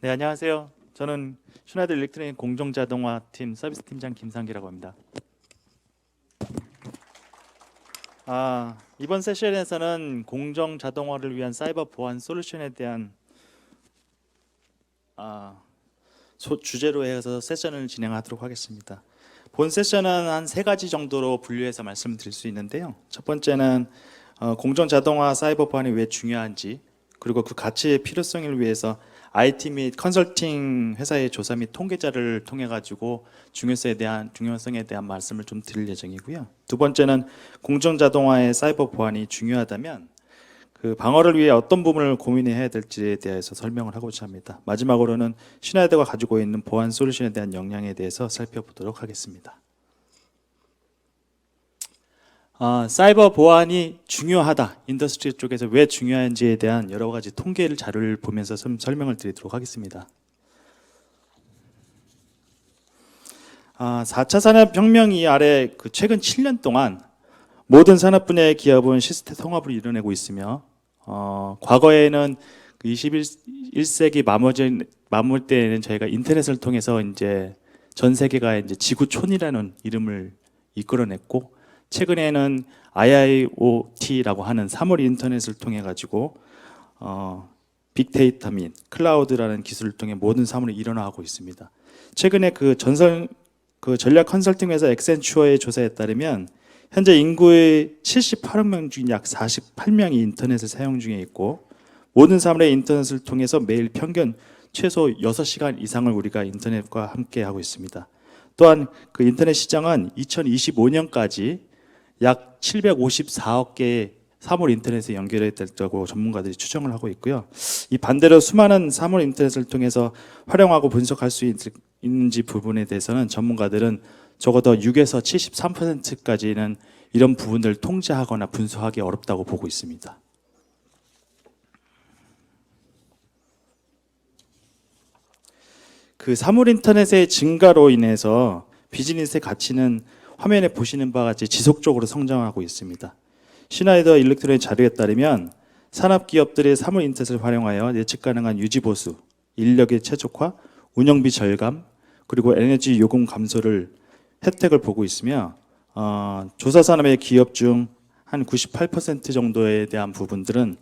네, 안녕하세요. 저는 슈나이더 일렉트로닉 공정 자동화 팀 서비스 팀장 김상기라고 합니다. 아, 이번 세션에서는 공정 자동화를 위한 사이버 보안 솔루션에 대한 아, 소- 주제로 해서 세션을 진행하도록 하겠습니다. 본 세션은 한 세 가지 정도로 분류해서 말씀드릴 수 있는데요. 첫 번째는 어, 공정 자동화 사이버 보안이 왜 중요한지 그리고 그 가치의 필요성을 위해서 IT 및 컨설팅 회사의 조사 및 통계자를 통해 가지고 중요성에 대한 중요성에 대한 말씀을 좀 드릴 예정이고요. 두 번째는 공정 자동화의 사이버 보안이 중요하다면 그 방어를 위해 어떤 부분을 고민해야 될지에 대해서 설명을 하고자 합니다. 마지막으로는 시나이더가 가지고 있는 보안 솔루션에 대한 역량에 대해서 살펴보도록 하겠습니다. 아, 사이버 보안이 중요하다. 인더스트리 쪽에서 왜 중요한지에 대한 여러 가지 통계를 자료를 보면서 좀 설명을 드리도록 하겠습니다. 아, 4차 산업혁명 이 아래 그 최근 7년 동안 모든 산업 분야의 기업은 시스템 통합을 이뤄내고 있으며 어, 과거에는 그 21세기 마무리 마무리 때에는 저희가 인터넷을 통해서 이제 전 세계가 이제 지구촌이라는 이름을 이끌어냈고 최근에는 IIoT라고 하는 사물 인터넷을 통해 가지고 어, 빅데이터 및 클라우드라는 기술을 통해 모든 사물이 일어나고 있습니다. 최근에 그 전설 그 전략 컨설팅 회사 엑센추어의 조사에 따르면 현재 인구의 78억 명 중 약 48명이 인터넷을 사용 중에 있고 모든 사물의 인터넷을 통해서 매일 평균 최소 6시간 이상을 우리가 인터넷과 함께 하고 있습니다. 또한 그 인터넷 시장은 2025년까지 약 754억 개의 사물 인터넷에 연결해 될다고 전문가들이 추정을 하고 있고요. 이 반대로 수많은 사물 인터넷을 통해서 활용하고 분석할 수 있, 있는지 부분에 대해서는 전문가들은 적어도 6에서 73%까지는 이런 부분들을 통제하거나 분석하기 어렵다고 보고 있습니다. 그 사물 인터넷의 증가로 인해서 비즈니스의 가치는 화면에 보시는 바와 같이 지속적으로 성장하고 있습니다. 시나이더 일렉트로닉 자료에 따르면 산업 기업들의 사물 인터넷을 활용하여 예측 가능한 유지 보수, 인력의 최적화, 운영비 절감, 그리고 에너지 요금 감소를 혜택을 보고 있으며 어, 조사 산업의 기업 중 한 98% 정도에 대한 부분들은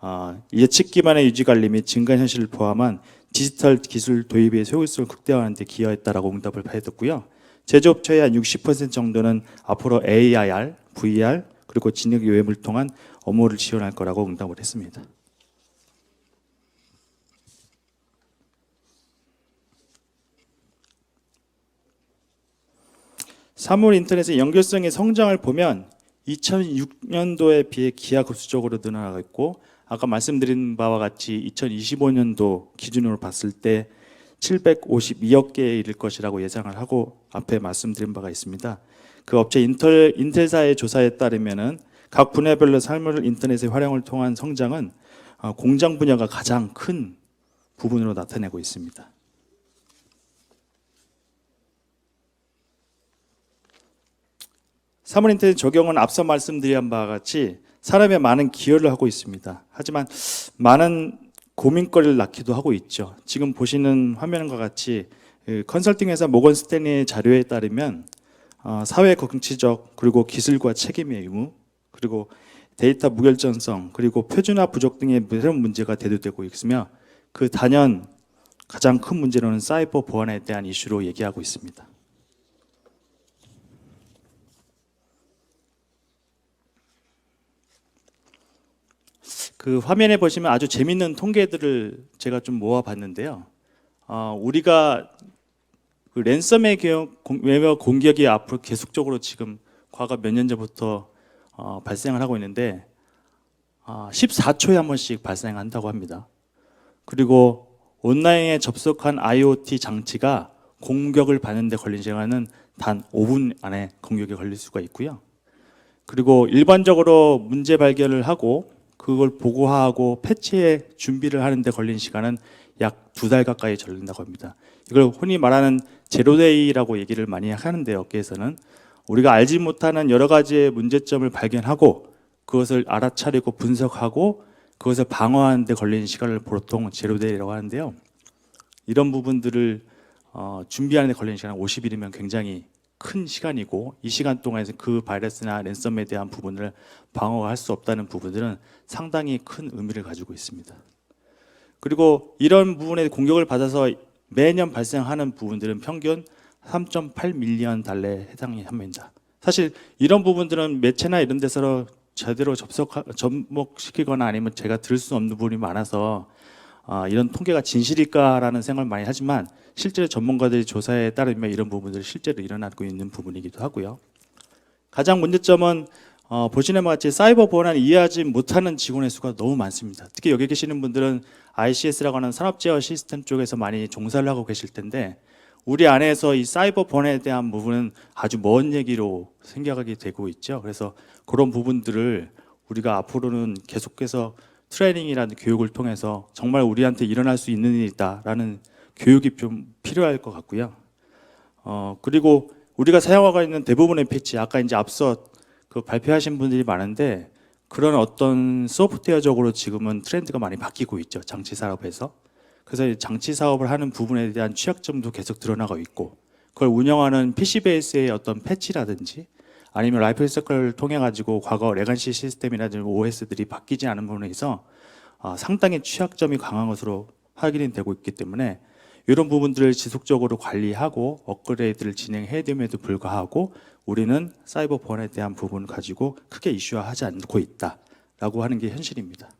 어, 예측 기반의 유지 관리 및 증가 현실을 포함한 디지털 기술 도입의 효율성을 극대화하는 데 기여했다라고 응답을 받았고요. 제조업체의 한 60% 정도는 앞으로 AIR, VR 그리고 진흙 요염을 통한 업무를 지원할 거라고 응답을 했습니다. 사물 인터넷의 연결성의 성장을 보면 2006년도에 비해 기하급수적으로 늘어나고 있고 아까 말씀드린 바와 같이 2025년도 기준으로 봤을 때 752억 개에 이를 것이라고 예상을 하고 앞에 말씀드린 바가 있습니다. 그 업체 인텔, 인텔사의 조사에 따르면은 각 분야별로 삶을 인터넷의 활용을 통한 성장은 어, 공장 분야가 가장 큰 부분으로 나타내고 있습니다. 사물 인터넷 적용은 앞서 말씀드린 바와 같이 사람의 많은 기여를 하고 있습니다. 하지만 많은 고민거리를 낳기도 하고 있죠. 지금 보시는 화면과 같이 그 컨설팅 회사 모건 스탠리의 자료에 따르면 어, 사회 정치적 그리고 기술과 책임의 의무 그리고 데이터 무결점성 그리고 표준화 부족 등의 이런 문제가 대두되고 있으며 그 단연 가장 큰 문제로는 사이버 보안에 대한 이슈로 얘기하고 있습니다. 그 화면에 보시면 아주 재밌는 통계들을 제가 좀 모아봤는데요. 어, 우리가 그 랜섬웨어 공격이 앞으로 계속적으로 지금 과거 몇 년 전부터 어, 발생을 하고 있는데 어, 14초에 한 번씩 발생한다고 합니다. 그리고 온라인에 접속한 IoT 장치가 공격을 받는데 걸린 시간은 단 5분 안에 공격에 걸릴 수가 있고요. 그리고 일반적으로 문제 발견을 하고 그걸 보고하고 패치에 준비를 하는데 걸린 시간은 약 두 달 가까이 걸린다고 합니다. 이걸 흔히 말하는 제로데이라고 얘기를 많이 하는데요. 업계에서는 우리가 알지 못하는 여러 가지의 문제점을 발견하고 그것을 알아차리고 분석하고 그것을 방어하는 데 걸리는 시간을 보통 제로데이라고 하는데요. 이런 부분들을 어, 준비하는 데 걸리는 시간은 50일이면 굉장히 큰 시간이고 이 시간 동안에서 그 바이러스나 랜섬에 대한 부분을 방어할 수 없다는 부분들은 상당히 큰 의미를 가지고 있습니다. 그리고 이런 부분에 공격을 받아서 매년 발생하는 부분들은 평균 3.8 밀리언 달러에 해당이 합니다. 사실 이런 부분들은 매체나 이런 데서 제대로 접속 접목시키거나 아니면 제가 들을 수 없는 부분이 많아서 아, 이런 통계가 진실일까라는 생각을 많이 하지만 실제로 전문가들의 조사에 따르면 이런 부분들이 실제로 일어나고 있는 부분이기도 하고요. 가장 문제점은 어, 보시는 것 같이 사이버 보안을 이해하지 못하는 직원의 수가 너무 많습니다. 특히 여기 계시는 분들은 ICS라고 하는 산업 제어 시스템 쪽에서 많이 종사를 하고 계실 텐데 우리 안에서 이 사이버 보안에 대한 부분은 아주 먼 얘기로 생각하게 되고 있죠. 그래서 그런 부분들을 우리가 앞으로는 계속해서 트레이닝이라는 교육을 통해서 정말 우리한테 일어날 수 있는 일이다라는 교육이 좀 필요할 것 같고요. 어, 그리고 우리가 사용하고 있는 대부분의 패치, 아까 이제 앞서 그 발표하신 분들이 많은데 그런 어떤 소프트웨어적으로 지금은 트렌드가 많이 바뀌고 있죠. 장치 사업에서. 그래서 이 장치 사업을 하는 부분에 대한 취약점도 계속 드러나고 있고 그걸 운영하는 PC 베이스의 어떤 패치라든지 아니면 라이프 서클을 통해 가지고 과거 레간시 시스템이라든지 OS들이 바뀌지 않은 부분에 있어 아, 상당히 취약점이 강한 것으로 확인이 되고 있기 때문에 이런 부분들을 지속적으로 관리하고 업그레이드를 진행해야 됨에도 불구하고 우리는 사이버 보안에 대한 부분을 가지고 크게 이슈화하지 않고 있다라고 하는 게 현실입니다.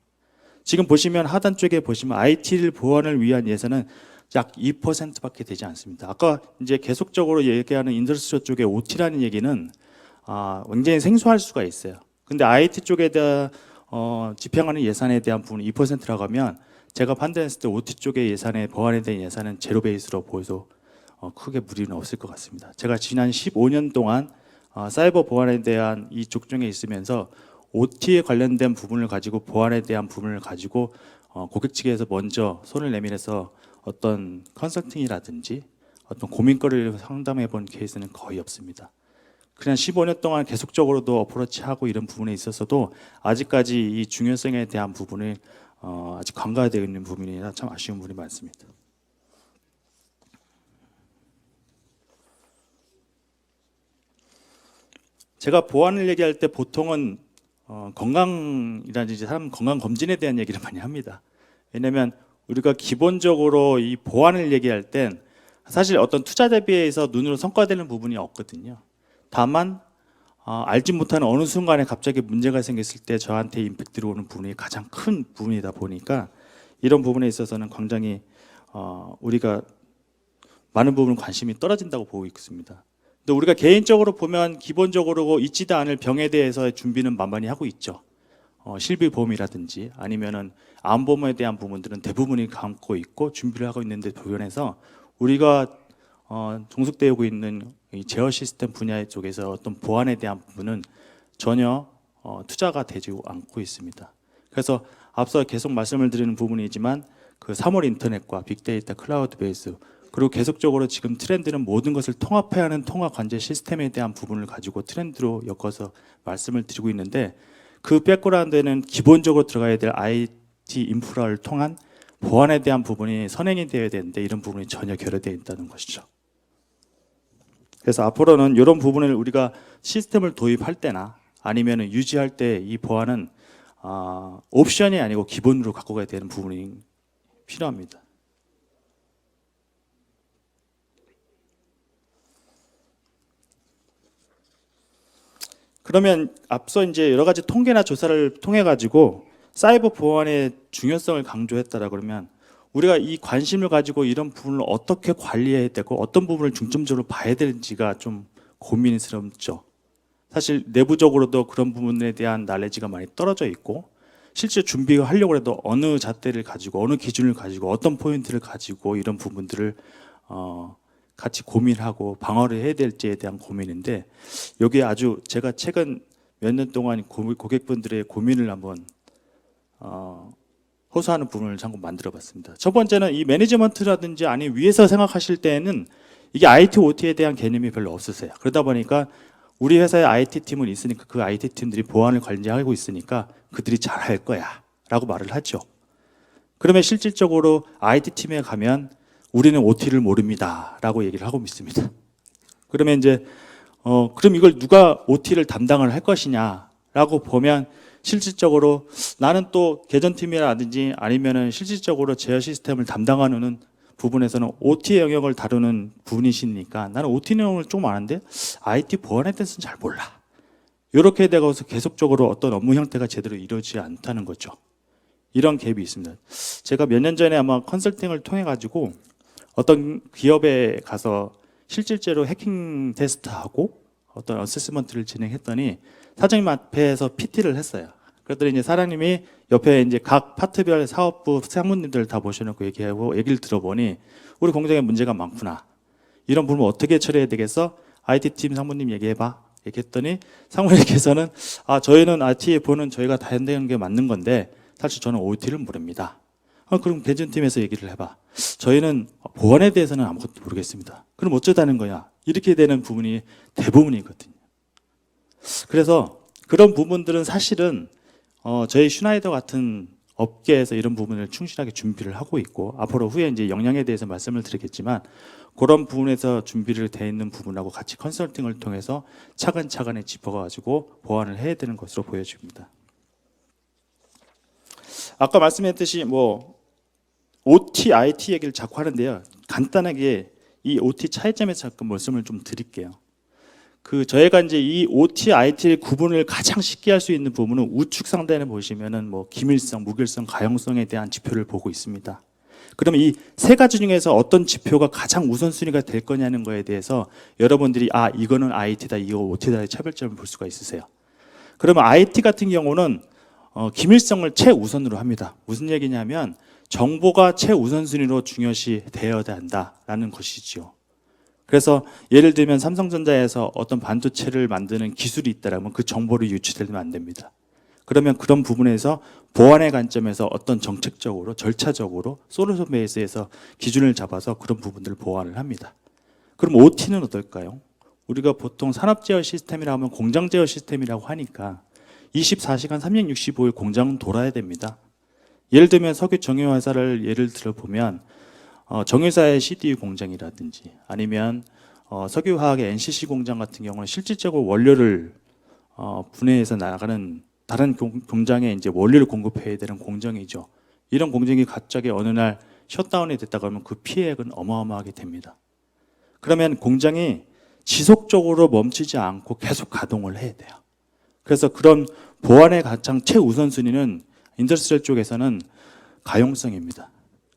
지금 보시면 하단 쪽에 보시면 IT를 보안을 위한 예산은 약 2%밖에 되지 않습니다. 아까 이제 계속적으로 얘기하는 인더스트리 쪽의 OT라는 얘기는 아, 굉장히 생소할 수가 있어요. 근데 IT 쪽에 대한 어, 집행하는 예산에 대한 부분 2%라고 하면 제가 판단했을 때 OT 쪽의 예산에 보안에 대한 예산은 제로 베이스로 보여서 어, 크게 무리는 없을 것 같습니다. 제가 지난 15년 동안 어, 사이버 보안에 대한 이 족중에 있으면서 OT에 관련된 부분을 가지고 보안에 대한 부분을 가지고 어, 고객 측에서 먼저 손을 내밀어서 어떤 컨설팅이라든지 어떤 고민거리를 상담해 본 케이스는 거의 없습니다. 그냥 15년 동안 계속적으로도 어프로치하고 이런 부분에 있어서도 아직까지 이 중요성에 대한 부분을 어, 아직 간과되어 있는 부분이라 참 아쉬운 부분이 많습니다. 제가 보안을 얘기할 때 보통은 어, 건강이라든지 사람 건강 검진에 대한 얘기를 많이 합니다. 왜냐하면 우리가 기본적으로 이 보안을 얘기할 땐 사실 어떤 투자 대비해서 눈으로 성과되는 부분이 없거든요. 다만 어, 알지 못하는 어느 순간에 갑자기 문제가 생겼을 때 저한테 임팩트로 오는 부분이 가장 큰 부분이다 보니까 이런 부분에 있어서는 굉장히 어, 우리가 많은 부분 관심이 떨어진다고 보고 있습니다. 근데 우리가 개인적으로 보면 기본적으로 있지도 않을 병에 대해서 준비는 만만히 하고 있죠. 어, 실비 보험이라든지 아니면은 암 보험에 대한 부분들은 대부분이 감고 있고 준비를 하고 있는데 도변해서 우리가 어, 종속되고 있는 이 제어 시스템 분야 쪽에서 어떤 보안에 대한 부분은 전혀 어, 투자가 되지 않고 있습니다. 그래서 앞서 계속 말씀을 드리는 부분이지만 그 3월 인터넷과 빅데이터 클라우드 베이스 그리고 계속적으로 지금 트렌드는 모든 것을 통합해야 하는 통합 관제 시스템에 대한 부분을 가지고 트렌드로 엮어서 말씀을 드리고 있는데 그 백그라운드에는 기본적으로 들어가야 될 IT 인프라를 통한 보안에 대한 부분이 선행이 되어야 되는데 이런 부분이 전혀 결여되어 있다는 것이죠. 그래서 앞으로는 이런 부분을 우리가 시스템을 도입할 때나 아니면 유지할 때 이 보안은 아, 옵션이 아니고 기본으로 갖고 가야 되는 부분이 필요합니다. 그러면 앞서 이제 여러 가지 통계나 조사를 통해 가지고 사이버 보안의 중요성을 강조했다라 그러면 우리가 이 관심을 가지고 이런 부분을 어떻게 관리해야 되고 어떤 부분을 중점적으로 봐야 되는지가 좀 고민스럽죠. 사실 내부적으로도 그런 부분에 대한 날레지가 많이 떨어져 있고 실제 준비를 하려고 해도 어느 잣대를 가지고 어느 기준을 가지고 어떤 포인트를 가지고 이런 부분들을 어, 같이 고민하고 방어를 해야 될지에 대한 고민인데 여기 아주 제가 최근 몇 년 동안 고- 고객분들의 고민을 한번 어, 호소하는 부분을 잠깐 만들어 봤습니다. 첫 번째는 이 매니지먼트라든지 아니 위에서 생각하실 때는 이게 IT, OT에 대한 개념이 별로 없으세요. 그러다 보니까 우리 회사에 IT 팀은 있으니까 그 IT 팀들이 보안을 관리하고 있으니까 그들이 잘 할 거야. 라고 말을 하죠. 그러면 실질적으로 IT 팀에 가면 우리는 OT를 모릅니다. 라고 얘기를 하고 있습니다. 그러면 이제, 어, 그럼 이걸 누가 OT를 담당을 할 것이냐? 라고 보면 실질적으로 나는 또 개전팀이라든지 아니면은 실질적으로 제어 시스템을 담당하는 부분에서는 OT의 영역을 다루는 분이시니까 나는 OT 내용을 좀 아는데 IT 보안에 대해서는 잘 몰라. 이렇게 되고서 계속적으로 어떤 업무 형태가 제대로 이루어지지 않다는 거죠. 이런 갭이 있습니다. 제가 몇 년 전에 아마 컨설팅을 통해 가지고 어떤 기업에 가서 실질적으로 해킹 테스트하고 어떤 어세스먼트를 진행했더니 사장님 앞에서 PT를 했어요. 그랬더니 이제 사장님이 옆에 이제 각 파트별 사업부 사무님들 다 모셔놓고 얘기하고 얘기를 들어보니 우리 공장에 문제가 많구나. 이런 부분 어떻게 처리해야 되겠어? IT 팀 상무님 얘기해봐. 얘기했더니 상무님께서는 아 저희는 IT 보는 저희가 다 한다는 게 맞는 건데 사실 저는 OT를 모릅니다. 아, 그럼 개전팀에서 얘기를 해봐. 저희는 보안에 대해서는 아무것도 모르겠습니다. 그럼 어쩌다는 거야? 이렇게 되는 부분이 대부분이거든요. 그래서 그런 부분들은 사실은 어, 저희 슈나이더 같은 업계에서 이런 부분을 충실하게 준비를 하고 있고 앞으로 후에 이제 역량에 대해서 말씀을 드리겠지만 그런 부분에서 준비를 돼 있는 부분하고 같이 컨설팅을 통해서 차근차근히 짚어가지고 보완을 해야 되는 것으로 보여집니다. 아까 말씀했듯이 뭐 OT, IT 얘기를 자꾸 하는데요. 간단하게 이 OT 차이점에서 잠깐 말씀을 좀 드릴게요. 그 저희가 이제 이 OT, IT의 구분을 가장 쉽게 할 수 있는 부분은 우측 상단에 보시면은 뭐 기밀성, 무결성, 가용성에 대한 지표를 보고 있습니다. 그러면 이세 가지 중에서 어떤 지표가 가장 우선순위가 될 거냐는 거에 대해서 여러분들이 아 이거는 IT다, 이거 OT다의 차별점을 볼 수가 있으세요. 그러면 IT 같은 경우는 어, 기밀성을 최우선으로 합니다. 무슨 얘기냐면 정보가 최우선순위로 중요시 되어야 한다라는 것이지요. 그래서 예를 들면 삼성전자에서 어떤 반도체를 만드는 기술이 있다라면 그 정보를 유출되면 안 됩니다. 그러면 그런 부분에서 보안의 관점에서 어떤 정책적으로 절차적으로 솔루션 베이스에서 기준을 잡아서 그런 부분들을 보완을 합니다. 그럼 OT는 어떨까요? 우리가 보통 산업 제어 시스템이라 하면 공장 제어 시스템이라고 하니까 24시간 365일 공장은 돌아야 됩니다. 예를 들면 석유 정유 회사를 예를 들어 보면 어, 정유사의 CDU 공장이라든지 아니면 어, 석유화학의 NCC 공장 같은 경우는 실질적으로 원료를 어, 분해해서 나가는 다른 공, 공장에 이제 원료를 공급해야 되는 공정이죠. 이런 공정이 갑자기 어느 날 셧다운이 됐다 그러면 그 피해액은 어마어마하게 됩니다. 그러면 공장이 지속적으로 멈추지 않고 계속 가동을 해야 돼요. 그래서 그런 보안의 가장 최우선순위는 인더스트리얼 쪽에서는 가용성입니다.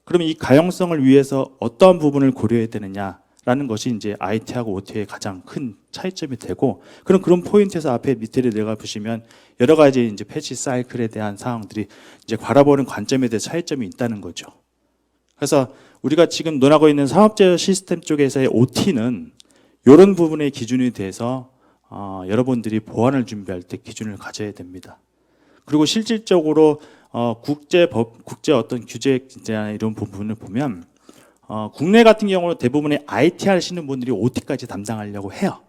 그러면 이 가용성을 위해서 어떠한 부분을 고려해야 되느냐라는 것이 이제 IT하고 OT의 가장 큰 차이점이 되고 그런 그런 포인트에서 앞에 밑에 내려가 보시면 여러 가지 이제 패치 사이클에 대한 사항들이 이제 바라보는 관점에 대해 차이점이 있다는 거죠. 그래서 우리가 지금 논하고 있는 사업제어 시스템 쪽에서의 OT는 이런 부분의 기준에 대해서 어, 여러분들이 보안을 준비할 때 기준을 가져야 됩니다. 그리고 실질적으로 어, 국제 법, 국제 어떤 규제 이나 이런 부분을 보면 어, 국내 같은 경우는 대부분의 IT 하시는 분들이 OT까지 담당하려고 해요.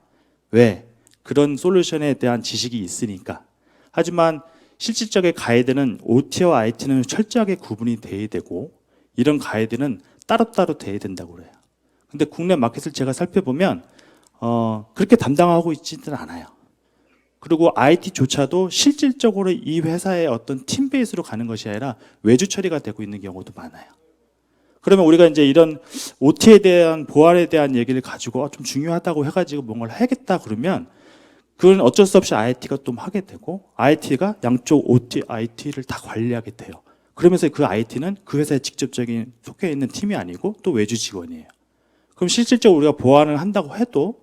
왜? 그런 솔루션에 대한 지식이 있으니까. 하지만 실질적인 가이드는 OT와 IT는 철저하게 구분이 돼야 되고 이런 가이드는 따로따로 돼야 된다고 그래요. 근데 국내 마켓을 제가 살펴보면 어, 그렇게 담당하고 있지는 않아요. 그리고 IT조차도 실질적으로 이 회사의 어떤 팀 베이스로 가는 것이 아니라 외주 처리가 되고 있는 경우도 많아요. 그러면 우리가 이제 이런 OT에 대한 보안에 대한 얘기를 가지고 좀 중요하다고 해가지고 뭔가를 하겠다 그러면 그건 어쩔 수 없이 IT가 좀 하게 되고 IT가 양쪽 OT, IT를 다 관리하게 돼요. 그러면서 그 IT는 그 회사에 직접적인 속해 있는 팀이 아니고 또 외주 직원이에요. 그럼 실질적으로 우리가 보안을 한다고 해도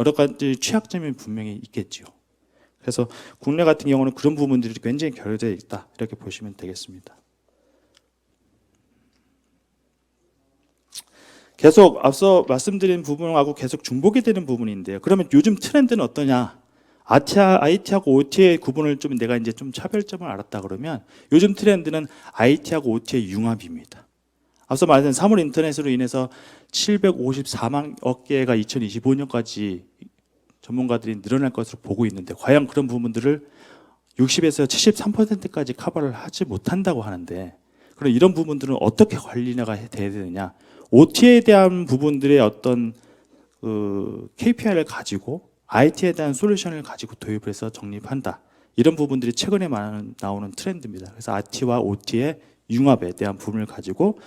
여러 가지 취약점이 분명히 있겠지요. 그래서 국내 같은 경우는 그런 부분들이 굉장히 결여되어 있다 이렇게 보시면 되겠습니다. 계속 앞서 말씀드린 부분하고 계속 중복이 되는 부분인데요. 그러면 요즘 트렌드는 어떠냐? IT하고 OT의 구분을 좀 내가 이제 좀 차별점을 알았다 그러면 요즘 트렌드는 IT하고 OT의 융합입니다. 앞서 말한 사물 인터넷으로 인해서 754만 개가 2025년까지 전문가들이 늘어날 것으로 보고 있는데 과연 그런 부분들을 60에서 73%까지 커버를 하지 못한다고 하는데 그럼 이런 부분들은 어떻게 관리가 해- 돼야 되느냐? OT에 대한 부분들의 어떤 그 KPI를 가지고 IT에 대한 솔루션을 가지고 도입을 해서 정립한다. 이런 부분들이 최근에 많은 나오는 트렌드입니다. 그래서 IT와 OT의 융합에 대한 부분을 가지고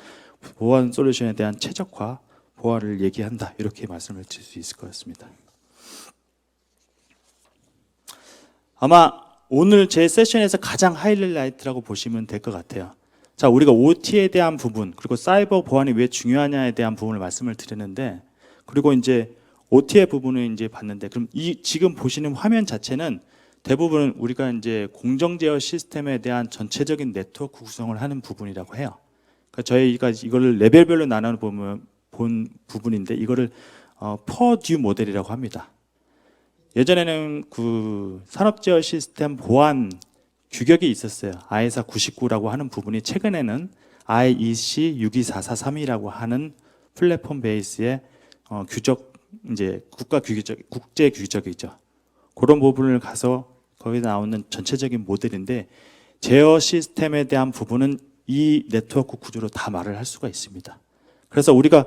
보안 솔루션에 대한 최적화, 보안을 얘기한다. 이렇게 말씀을 드릴 수 있을 것 같습니다. 아마 오늘 제 세션에서 가장 하이라이트라고 보시면 될 것 같아요. 자, 우리가 OT에 대한 부분, 그리고 사이버 보안이 왜 중요하냐에 대한 부분을 말씀을 드렸는데, 그리고 이제 OT의 부분을 이제 봤는데, 그럼 이 지금 보시는 화면 자체는 대부분 우리가 이제 공정 제어 시스템에 대한 전체적인 네트워크 구성을 하는 부분이라고 해요. 그러니까 저희가 이거를 레벨별로 나눠 보면 본 부분인데, 이거를 어, 퍼듀 모델이라고 합니다. 예전에는 그 산업 제어 시스템 보안 규격이 있었어요. ISA 99라고 하는 부분이 최근에는 IEC 62443이라고 하는 플랫폼 베이스의 어, 규적 이제 국가 규격 국제 규격이죠. 그런 부분을 가서 거기에 나오는 전체적인 모델인데 제어 시스템에 대한 부분은 이 네트워크 구조로 다 말을 할 수가 있습니다. 그래서 우리가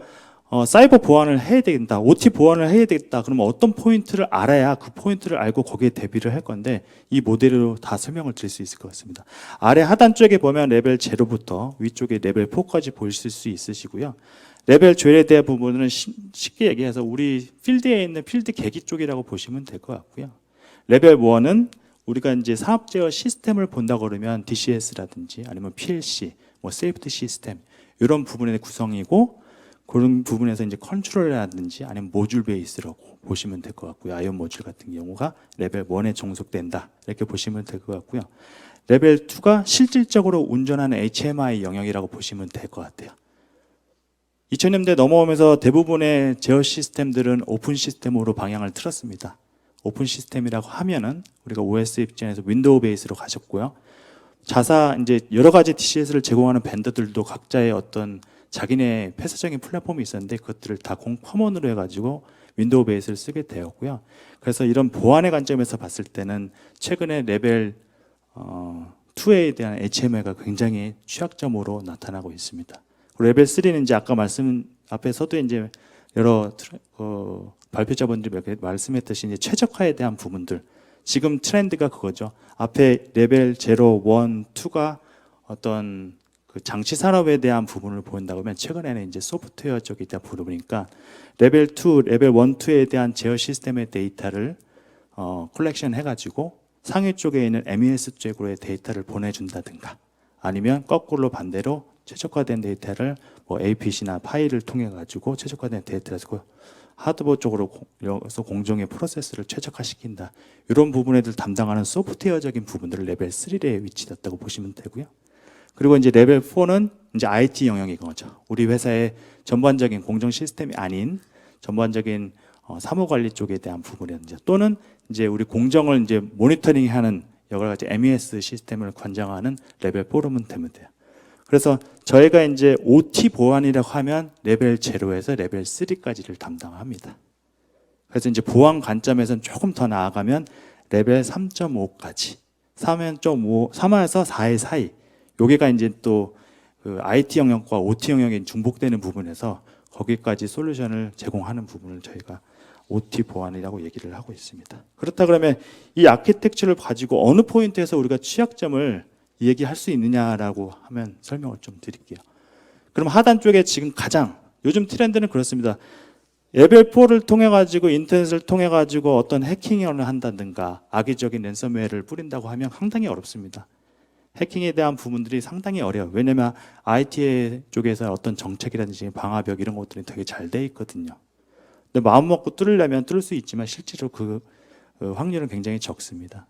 어, 사이버 보안을 해야 된다, OT 보안을 해야 되겠다. 그러면 어떤 포인트를 알아야 그 포인트를 알고 거기에 대비를 할 건데 이 모델로 다 설명을 드릴 수 있을 것 같습니다. 아래 하단 쪽에 보면 레벨 0부터 위쪽에 레벨 4까지 보실 수 있으시고요. 레벨 조율에 대한 부분은 시- 쉽게 얘기해서 우리 필드에 있는 필드 계기 쪽이라고 보시면 될 것 같고요. 레벨 1은 우리가 이제 사업 제어 시스템을 본다 그러면 DCS라든지 아니면 PLC, 뭐 세이프티 시스템 이런 부분의 구성이고 그런 부분에서 이제 컨트롤이라든지 아니면 모듈 베이스라고 보시면 될 것 같고요. 아이온 모듈 같은 경우가 레벨 1에 종속된다. 이렇게 보시면 될 것 같고요. 레벨 2가 실질적으로 운전하는 HMI 영역이라고 보시면 될 것 같아요. 2000년대 넘어오면서 대부분의 제어 시스템들은 오픈 시스템으로 방향을 틀었습니다. 오픈 시스템이라고 하면은 우리가 OS 입장에서 윈도우 베이스로 가셨고요. 자사 이제 여러 가지 DCS를 제공하는 벤더들도 각자의 어떤 자기네 폐쇄적인 플랫폼이 있었는데 그것들을 다 공 커먼으로 해가지고 윈도우 베이스를 쓰게 되었고요. 그래서 이런 보안의 관점에서 봤을 때는 최근에 레벨 어, 2에 대한 HMI가 굉장히 취약점으로 나타나고 있습니다. 레벨 3는 이제 아까 말씀 앞에서도 이제 여러 어, 발표자분들이 말씀했듯이 이제 최적화에 대한 부분들 지금 트렌드가 그거죠. 앞에 레벨 0, 1, 2가 어떤 그 장치 산업에 대한 부분을 보인다고 하면 최근에는 이제 소프트웨어 쪽에 대한 부분이니까 레벨 2, 레벨 1, 2에 대한 제어 시스템의 데이터를 어, 컬렉션 해가지고 상위 쪽에 있는 MES 쪽으로의 데이터를 보내준다든가 아니면 거꾸로 반대로 최적화된 데이터를 뭐 APC나 파일을 통해 가지고 최적화된 데이터를 하드보 쪽으로 여기서 공정의 프로세스를 최적화시킨다. 이런 부분에들 담당하는 소프트웨어적인 부분들을 레벨 3에 위치했다고 보시면 되고요. 그리고 이제 레벨 4는 이제 IT 영역인 거죠. 우리 회사의 전반적인 공정 시스템이 아닌 전반적인 어, 사무 관리 쪽에 대한 부분이라든지 또는 이제 우리 공정을 이제 모니터링하는 여러 가지 MES 시스템을 관장하는 레벨 4로면 되면 돼요. 그래서 저희가 이제 OT 보안이라고 하면 레벨 0에서 레벨 3까지를 담당합니다. 그래서 이제 보안 관점에서는 조금 더 나아가면 레벨 3.5까지 3.5 3에서 4의 사이 여기가 이제 또 그 IT 영역과 OT 영역이 중복되는 부분에서 거기까지 솔루션을 제공하는 부분을 저희가 OT 보안이라고 얘기를 하고 있습니다. 그렇다 그러면 이 아키텍처를 가지고 어느 포인트에서 우리가 취약점을 얘기할 수 있느냐라고 하면 설명을 좀 드릴게요. 그럼 하단 쪽에 지금 가장 요즘 트렌드는 그렇습니다. 레벨 4를 통해 가지고 인터넷을 통해 가지고 어떤 해킹을 한다든가 악의적인 랜섬웨어를 뿌린다고 하면 상당히 어렵습니다. 해킹에 대한 부분들이 상당히 어려워요. 왜냐하면 IT 쪽에서 어떤 정책이라든지 방화벽 이런 것들이 되게 잘 돼 있거든요. 근데 마음 먹고 뚫으려면 뚫을 수 있지만 실제로 그 어, 확률은 굉장히 적습니다.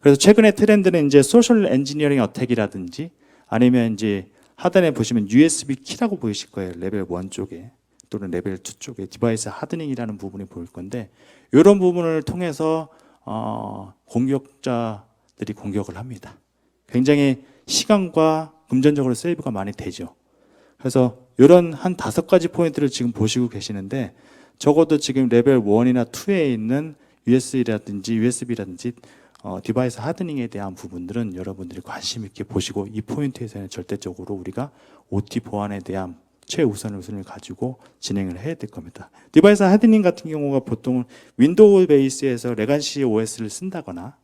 그래서 최근에 트렌드는 이제 소셜 엔지니어링 어택이라든지 아니면 이제 하단에 보시면 USB 키라고 보이실 거예요. 레벨 1 쪽에 또는 레벨 2 쪽에 디바이스 하드닝이라는 부분이 보일 건데 이런 부분을 통해서 어, 공격자들이 공격을 합니다. 굉장히 시간과 금전적으로 세이브가 많이 되죠. 그래서 이런 한 다섯 가지 포인트를 지금 보시고 계시는데 적어도 지금 레벨 1이나 2에 있는 USB라든지 USB라든지 어, 디바이스 하드닝에 대한 부분들은 여러분들이 관심 있게 보시고 이 포인트에서는 절대적으로 우리가 OT 보안에 대한 최우선 우선을 가지고 진행을 해야 될 겁니다. 디바이스 하드닝 같은 경우가 보통 윈도우 베이스에서 레간시 OS를 쓴다거나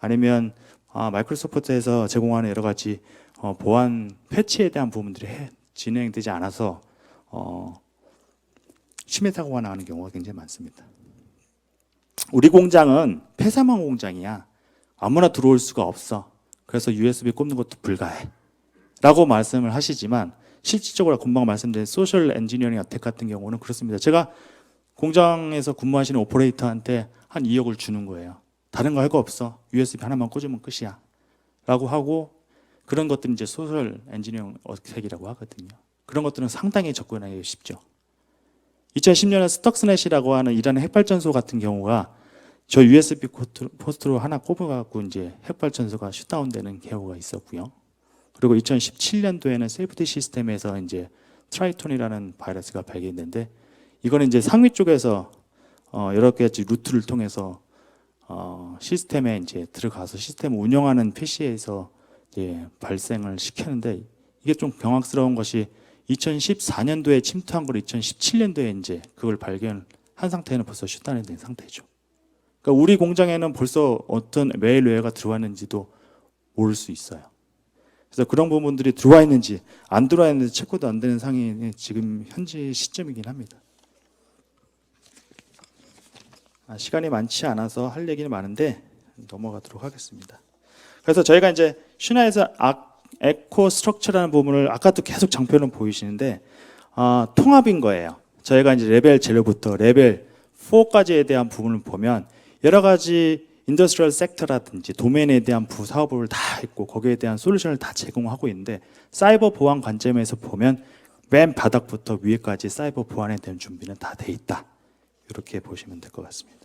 아니면 아, 마이크로소프트에서 제공하는 여러 가지 어, 보안 패치에 대한 부분들이 해- 진행되지 않아서 어, 심해 사고가 나는 경우가 굉장히 많습니다. 우리 공장은 폐사망 공장이야. 아무나 들어올 수가 없어. 그래서 USB 꼽는 것도 불가해. 라고 말씀을 하시지만 실질적으로 금방 말씀드린 소셜 엔지니어링 어택 같은 경우는 그렇습니다. 제가 공장에서 근무하시는 오퍼레이터한테 한 2억을 주는 거예요. 다른 거 할 거 없어. USB 하나만 꽂으면 끝이야. 라고 하고 그런 것들은 이제 소셜 엔지니어링 어택이라고 하거든요. 그런 것들은 상당히 접근하기 쉽죠. 2010년에 스톡스넷이라고 하는 이란의 핵발전소 같은 경우가 저 USB 포스트로 하나 꼽아갖고 이제 핵발전소가 셧다운되는 경우가 있었고요. 그리고 2017년도에는 세이프티 시스템에서 이제 트라이톤이라는 바이러스가 발견됐는데 이거는 이제 상위 쪽에서 어 여러 가지 루트를 통해서 어 시스템에 이제 들어가서 시스템을 운영하는 PC에서 이제 발생을 시켰는데 이게 좀 경악스러운 것이 2014년도에 침투한 걸 2017년도에 이제 그걸 발견한 상태는 벌써 셧다운이 된 상태죠. 그러니까 우리 공장에는 벌써 어떤 메일웨어가 들어왔는지도 모를 수 있어요. 그래서 그런 부분들이 들어와 있는지 안 들어와 있는지 체크도 안 되는 상황이 지금 현재 시점이긴 합니다. 아, 시간이 많지 않아서 할 얘기는 많은데 넘어가도록 하겠습니다. 그래서 저희가 이제 악, 에코 스트럭처라는 부분을 아까도 계속 장표는 보이시는데 아, 통합인 거예요. 저희가 이제 레벨 제로부터 레벨 4까지에 대한 부분을 보면 여러 가지 인더스트리얼 섹터라든지 도메인에 대한 부사업을 다 했고 거기에 대한 솔루션을 다 제공하고 있는데 사이버 보안 관점에서 보면 맨 바닥부터 위에까지 사이버 보안에 대한 준비는 다 돼 있다. 이렇게 보시면 될 것 같습니다.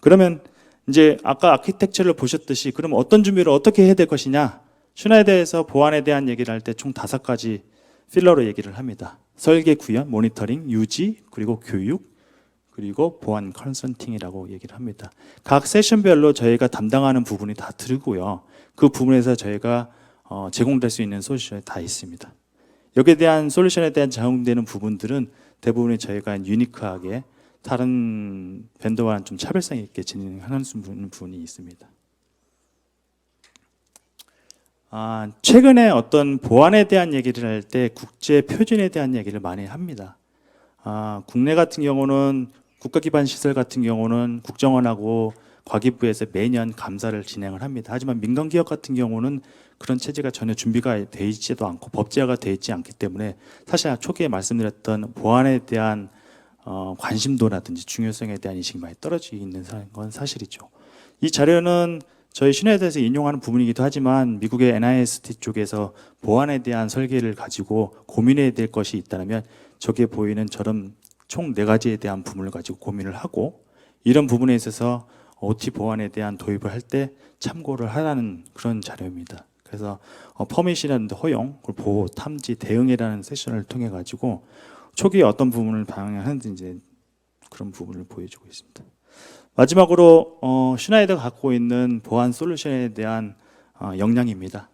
그러면 이제 아까 아키텍처를 보셨듯이 그럼 어떤 준비를 어떻게 해야 될 것이냐? 슈나에 대해서 보안에 대한 얘기를 할 때 총 다섯 가지 필러로 얘기를 합니다. 설계, 구현, 모니터링, 유지, 그리고 교육, 그리고 보안 컨설팅이라고 얘기를 합니다. 각 세션별로 저희가 담당하는 부분이 다 들고요. 그 부분에서 저희가 어, 제공될 수 있는 솔루션이 다 있습니다. 여기에 대한 솔루션에 대한 제공되는 부분들은 대부분이 저희가 유니크하게 다른 벤더와는 좀 차별성 있게 진행하는 수- 부분이 있습니다. 아, 최근에 어떤 보안에 대한 얘기를 할 때 국제 표준에 대한 얘기를 많이 합니다. 아, 국내 같은 경우는 국가 기반 시설 같은 경우는 국정원하고 과기부에서 매년 감사를 진행을 합니다. 하지만 민간 기업 같은 경우는 그런 체제가 전혀 준비가 돼 있지도 않고 법제화가 돼 있지 않기 때문에 사실 초기에 말씀드렸던 보안에 대한 어, 관심도라든지 중요성에 대한 인식이 많이 떨어지고 있는 사- 건 사실이죠. 이 자료는 저희 신뢰대에서 인용하는 부분이기도 하지만 미국의 NIST 쪽에서 보안에 대한 설계를 가지고 고민해야 될 것이 있다면 저기에 보이는 저런 총 네 가지에 대한 부분을 가지고 고민을 하고 이런 부분에 있어서 OT 보안에 대한 도입을 할 때 참고를 하라는 그런 자료입니다. 그래서 어, 퍼밋이라는 허용, 보호, 탐지, 대응이라는 세션을 통해 가지고 초기에 어떤 부분을 방향하는지 이제 그런 부분을 보여주고 있습니다. 마지막으로 어, 슈나이더가 갖고 있는 보안 솔루션에 대한 어, 역량입니다.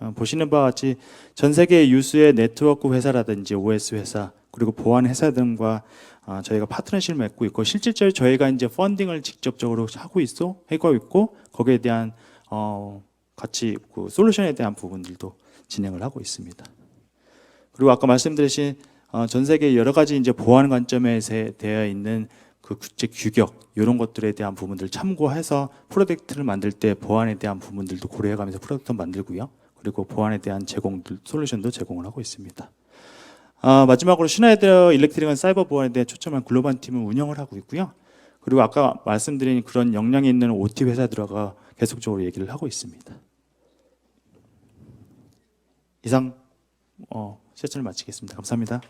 어, 보시는 바와 같이 전 세계 유수의 네트워크 회사라든지 OS 회사 그리고 보안 회사 등과 어, 저희가 파트너십을 맺고 있고 실질적으로 저희가 이제 펀딩을 직접적으로 하고 있어 하고 있고 거기에 대한 어, 같이 그 솔루션에 대한 부분들도 진행을 하고 있습니다. 그리고 아까 말씀드린 어, 전 세계 여러 가지 이제 보안 관점에서 되어 있는 그 국제 규격 이런 것들에 대한 부분들 참고해서 프로젝트를 만들 때 보안에 대한 부분들도 고려해가면서 프로젝트 만들고요. 그리고 보안에 대한 제공들 솔루션도 제공을 하고 있습니다. 어, 마지막으로 슈나이더 일렉트릭은 사이버 보안에 대해 초점한 글로벌 팀을 운영을 하고 있고요. 그리고 아까 말씀드린 그런 역량이 있는 OT 회사들과 계속적으로 얘기를 하고 있습니다. 이상 어, 세션을 마치겠습니다. 감사합니다.